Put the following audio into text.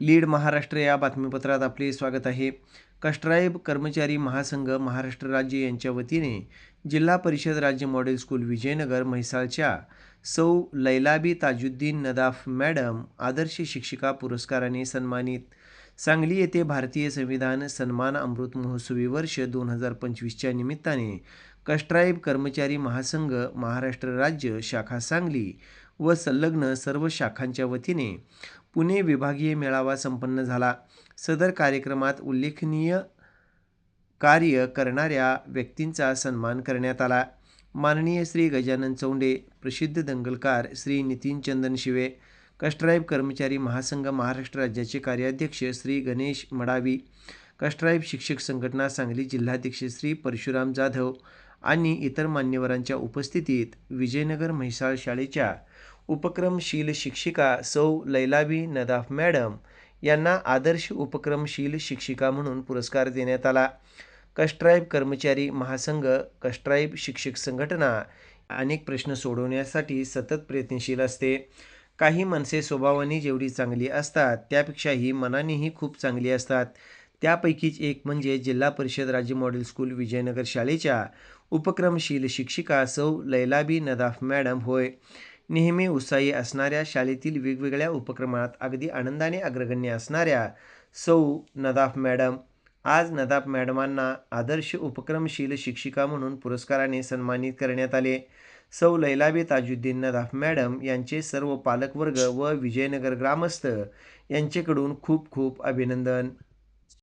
Lead Maharashtra या बातमीपत्रात आपले स्वागत आहे. कस्ट्राईब कर्मचारी महासंघ महाराष्ट्र राज्य यांच्या वतीने जिल्हा परिषद राज्य मॉडेल स्कूल विजयनगर म्हैसाळच्या सौ लैलाबी ताजुद्दीन नदाफ मॅडम आदर्श शिक्षिका पुरस्काराने सन्मानित. सांगली येथे भारतीय संविधान सन्मान अमृत महोत्सवी वर्ष दोन हजार पंचवीसच्या निमित्ताने कष्ट्राईब कर्मचारी महासंघ महाराष्ट्र राज्य शाखा सांगली व संलग्न सर्व शाखांच्या वतीने पुणे विभागीय मेळावा संपन्न झाला. सदर कार्यक्रमात उल्लेखनीय कार्य करणाऱ्या व्यक्तींचा सन्मान करण्यात आला. माननीय श्री गजानन चौंडे प्रसिद्ध दंगलकार श्री नितीन चंदन शिवे कष्ट्राईब कर्मचारी महासंघ महाराष्ट्र राज्याचे कार्याध्यक्ष श्री गणेश मडावी कष्ट्राईब शिक्षक संघटना सांगली जिल्हाध्यक्ष श्री परशुराम जाधव आणि इतर मान्यवरांच्या उपस्थितीत विजयनगर म्हैसाळ शाळेच्या उपक्रमशील शिक्षिका सौ लैलाबी नदाफ मॅडम यांना आदर्श उपक्रमशील शिक्षिका म्हणून पुरस्कार देण्यात आला. कस्ट्राईब कर्मचारी महासंघ कस्ट्राईब शिक्षक संघटना अनेक प्रश्न सोडवण्यासाठी सतत प्रयत्नशील असते. काही माणसे स्वभावाने जेवढी चांगली असतात त्यापेक्षाही मनानेही खूप चांगली असतात. त्यापैकीच एक म्हणजे जिल्हा परिषद राज्य मॉडेल स्कूल विजयनगर शाळेच्या उपक्रमशील शिक्षिका सौ लैलाबी नदाफ मॅडम होय. नेहमी उत्साही असणाऱ्या शाळेतील वेगवेगळ्या उपक्रमात अगदी आनंदाने अग्रगण्य असणाऱ्या सौ नदाफ मॅडम. आज नदाफ मॅडमांना आदर्श उपक्रमशील शिक्षिका म्हणून पुरस्काराने सन्मानित करण्यात आले. सौ लैलाबी ताजुद्दीन नदाफ मॅडम यांचे सर्व पालकवर्ग व विजयनगर ग्रामस्थ यांचेकडून खूप खूप अभिनंदन.